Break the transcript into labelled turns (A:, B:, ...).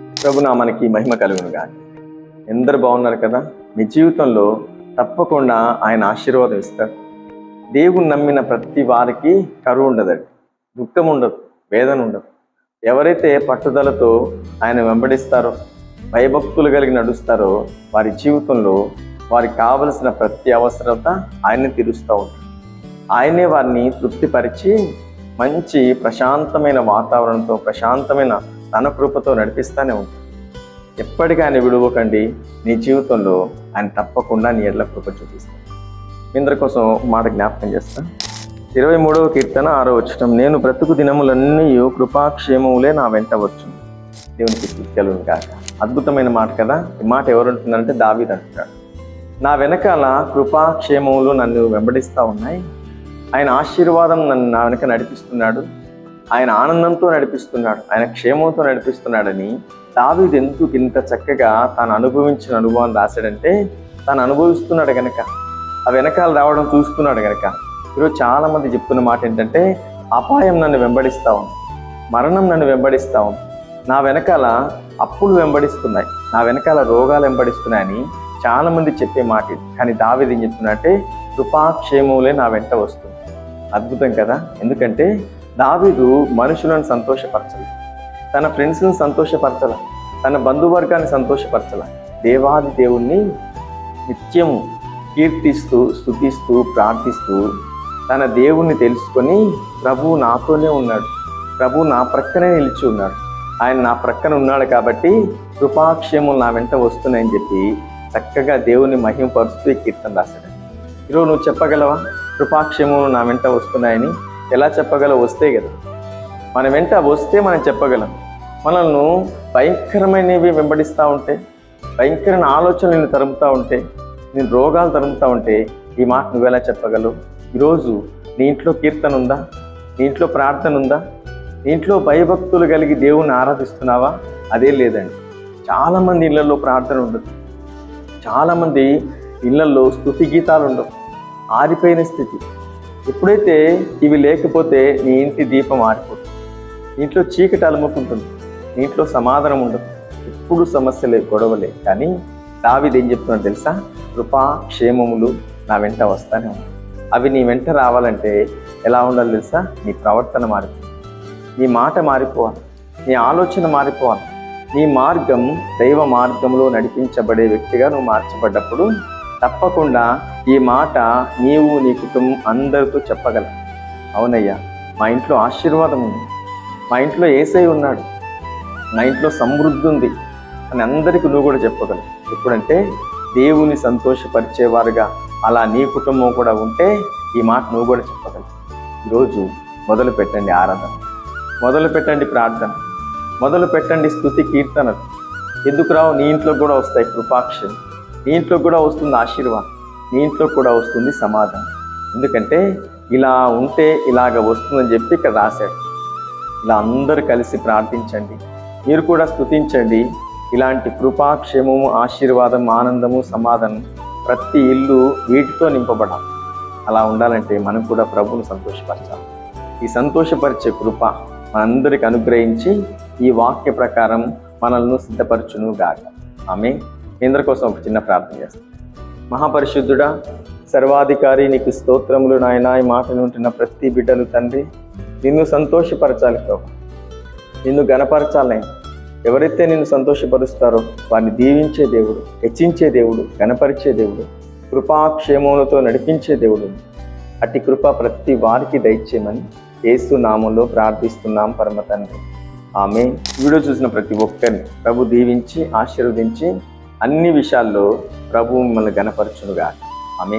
A: ప్రభు నామానికి మహిమ కలుగును కానీ ఎందరు బాగున్నారు కదా? మీ జీవితంలో తప్పకుండా ఆయన ఆశీర్వాదం ఇస్తారు. దేవుని నమ్మిన ప్రతి వారికి కరువు ఉండదండి. దుఃఖం ఉండదు వేదన ఉండదు. ఎవరైతే పట్టుదలతో ఆయన వెంబడిస్తారో భయభక్తులు కలిగి నడుస్తారో వారి జీవితంలో వారికి కావలసిన ప్రతి అవసరత ఆయన్ని తీరుస్తూ ఉంటారు ఆయనే వారిని తృప్తిపరిచి మంచి ప్రశాంతమైన వాతావరణంతో ప్రశాంతమైన తన కృపతో నడిపిస్తూనే ఉంటాడు ఎప్పటికీ ఆయన విడువకండి నీ జీవితంలో ఆయన తప్పకుండా నీ ఎడ్ల కృప చూపిస్తాను మీ అందరి కోసం మాట జ్ఞాపకం చేస్తా. ఇరవై మూడవ కీర్తన ఆరో వచ్చటం నేను బ్రతుకు దినములన్నీ కృపాక్షేమములే నా వెంట వచ్చు దేవునికి స్థితికలును కాక అద్భుతమైన మాట కదా. ఈ మాట ఎవరు అంటున్నారంటే దావీద్ అంటున్నాడు. నా వెనకాల కృపాక్షేమములు నన్ను వెంబడిస్తూ ఉన్నాయి. ఆయన ఆశీర్వాదం నన్ను నా వెనక నడిపిస్తున్నాడు. ఆయన ఆనందంతో నడిపిస్తున్నాడు ఆయన క్షేమంతో నడిపిస్తున్నాడని దావీదు ఎందుకు ఇంత చక్కగా తాను అనుభవించిన అనుభవం రాశాడంటే తాను అనుభవిస్తున్నాడు గనక ఆ వెనకాల రావడం చూస్తున్నాడు గనక. ఈరోజు చాలామంది చెప్తున్న మాట ఏంటంటే అపాయం నన్ను వెంబడిస్తా ఉంది మరణం నన్ను వెంబడిస్తా ఉంది నా వెనకాల అప్పులు వెంబడిస్తున్నాయి నా వెనకాల రోగాలు వెంబడిస్తున్నాయని చాలామంది చెప్పే మాట కానీ దావేది ఏం చెప్తున్నట్టే కృపాక్షేమములే నా వెంట వస్తుంది. అద్భుతం కదా? ఎందుకంటే దావీదు మనుషులను సంతోషపరచాలి తన ఫ్రెండ్స్ని సంతోషపరచల తన బంధువర్గాన్ని సంతోషపరచల. దేవాది దేవుణ్ణి నిత్యము కీర్తిస్తూ స్థుతిస్తూ ప్రార్థిస్తూ తన దేవుణ్ణి తెలుసుకొని ప్రభు నాతోనే ఉన్నాడు. ప్రభు నా ప్రక్కనే నిలిచి ఉన్నాడు. ఆయన నా ప్రక్కన ఉన్నాడు కాబట్టి కృపాక్షేమం నా వెంట వస్తున్నాయని చెప్పి చక్కగా దేవుని మహిమపరుస్తూ ఈ కీర్తన రాశాడు. ఈరోజు నువ్వు చెప్పగలవా? కృపాక్షేమములు నా వెంట వస్తున్నాయని? ఎలా చెప్పగలవు? వస్తే కదా. మన వెంట వస్తే మనం చెప్పగలం. మనల్ని భయంకరమైనవి వెంబడిస్తూ ఉంటే భయంకరమైన ఆలోచనలు నేను తరుముతూ ఉంటే నేను రోగాలు తరుముతూ ఉంటే ఈ మాట నువ్వెలా చెప్పగలవు? ఈరోజు నీ ఇంట్లో కీర్తన ఉందా? నీ ఇంట్లో ప్రార్థన ఉందా? నీ ఇంట్లో భయభక్తులు కలిగి దేవుణ్ణి ఆరాధిస్తున్నావా? అదే లేదండి. చాలామంది ఇళ్ళలో ప్రార్థన ఉండదు. చాలామంది ఇళ్ళలో స్థుతి గీతాలు ఉండవు. ఆరిపోయిన స్థితి. ఎప్పుడైతే ఇవి లేకపోతే నీ ఇంటి దీపం ఆరిపోతుంది. ఇంట్లో చీకటి అలముకుంటుంది ఇంట్లో సమాధానం ఉండదు. ఎప్పుడు సమస్యలే గొడవలే. కానీ దావిది ఏం చెప్తున్నాడు తెలుసా? కృపా క్షేమములు నా వెంట వస్తానే ఉన్నాయి. అవి నీ వెంట రావాలంటే ఎలా ఉండాలి తెలుసా? నీ ప్రవర్తన మారిపోవాలి. నీ మాట మారిపోవాలి. నీ ఆలోచన మారిపోవాలి. నీ మార్గం దైవ మార్గంలో నడిపించబడే వ్యక్తిగా నువ్వు మార్చబడ్డప్పుడు తప్పకుండా ఈ మాట నీవు నీ కుటుంబం అందరితో చెప్పగల అవునయ్యా మా ఇంట్లో ఆశీర్వాదం ఉంది. మా ఇంట్లో ఏసై ఉన్నాడు. మా ఇంట్లో సమృద్ధి ఉంది అని అందరికీ నువ్వు కూడా చెప్పగలవు. ఎప్పుడంటే దేవుని సంతోషపరిచేవారుగా అలా నీ కుటుంబం కూడా ఉంటే ఈ మాట నువ్వు కూడా చెప్పగలవు. ఈరోజు మొదలు పెట్టండి ఆరాధన. మొదలు పెట్టండి ప్రార్థన. మొదలు పెట్టండి స్థుతి కీర్తనలు. ఎందుకు రావు? నీ ఇంట్లో కూడా వస్తాయి కృపాక్ష. నీ ఇంట్లో కూడా వస్తుంది ఆశీర్వాదం. దీంట్లో కూడా వస్తుంది సమాధానం. ఎందుకంటే ఇలా ఉంటే ఇలాగ వస్తుందని చెప్పి ఇక్కడ రాశాడు. ఇలా అందరూ కలిసి ప్రార్థించండి. మీరు కూడా స్తుతించండి. ఇలాంటి కృపాక్షేమము ఆశీర్వాదం ఆనందము సమాధానం ప్రతి ఇల్లు వీటితో నింపబడాలి. అలా ఉండాలంటే మనం కూడా ప్రభువును సంతోషపరచాలి. ఈ సంతోషపరిచే కృప మనందరికి అనుగ్రహించి ఈ వాక్య ప్రకారం మనల్ని సిద్ధపరచును గాక ఆమె కేంద్ర కోసం ఒక చిన్న ప్రార్థన చేస్తాం. మహాపరిశుద్ధుడా సర్వాధికారి నీకు స్తోత్రములు నాయన. ఈ మాట ఉంటున్న ప్రతి బిడ్డలు తండ్రి నిన్ను సంతోషపరచాలి ప్రభు. నిన్ను గణపరచాలి. ఎవరైతే నిన్ను సంతోషపరుస్తారో వారిని దీవించే దేవుడు హెచ్చించే దేవుడు గణపరిచే దేవుడు కృపాక్షేమములతో నడిపించే దేవుడు. అట్టి కృప ప్రతి వారికి దయచేయమని ఏసు నామంలో ప్రార్థిస్తున్నాం పరమ తండ్రి. ఆమె వీడియో చూసిన ప్రతి ఒక్కరిని ప్రభు దీవించి ఆశీర్వదించి అన్ని విషయాల్లో ప్రభు మిమ్మల్ని గణపరచునుగా ఆమె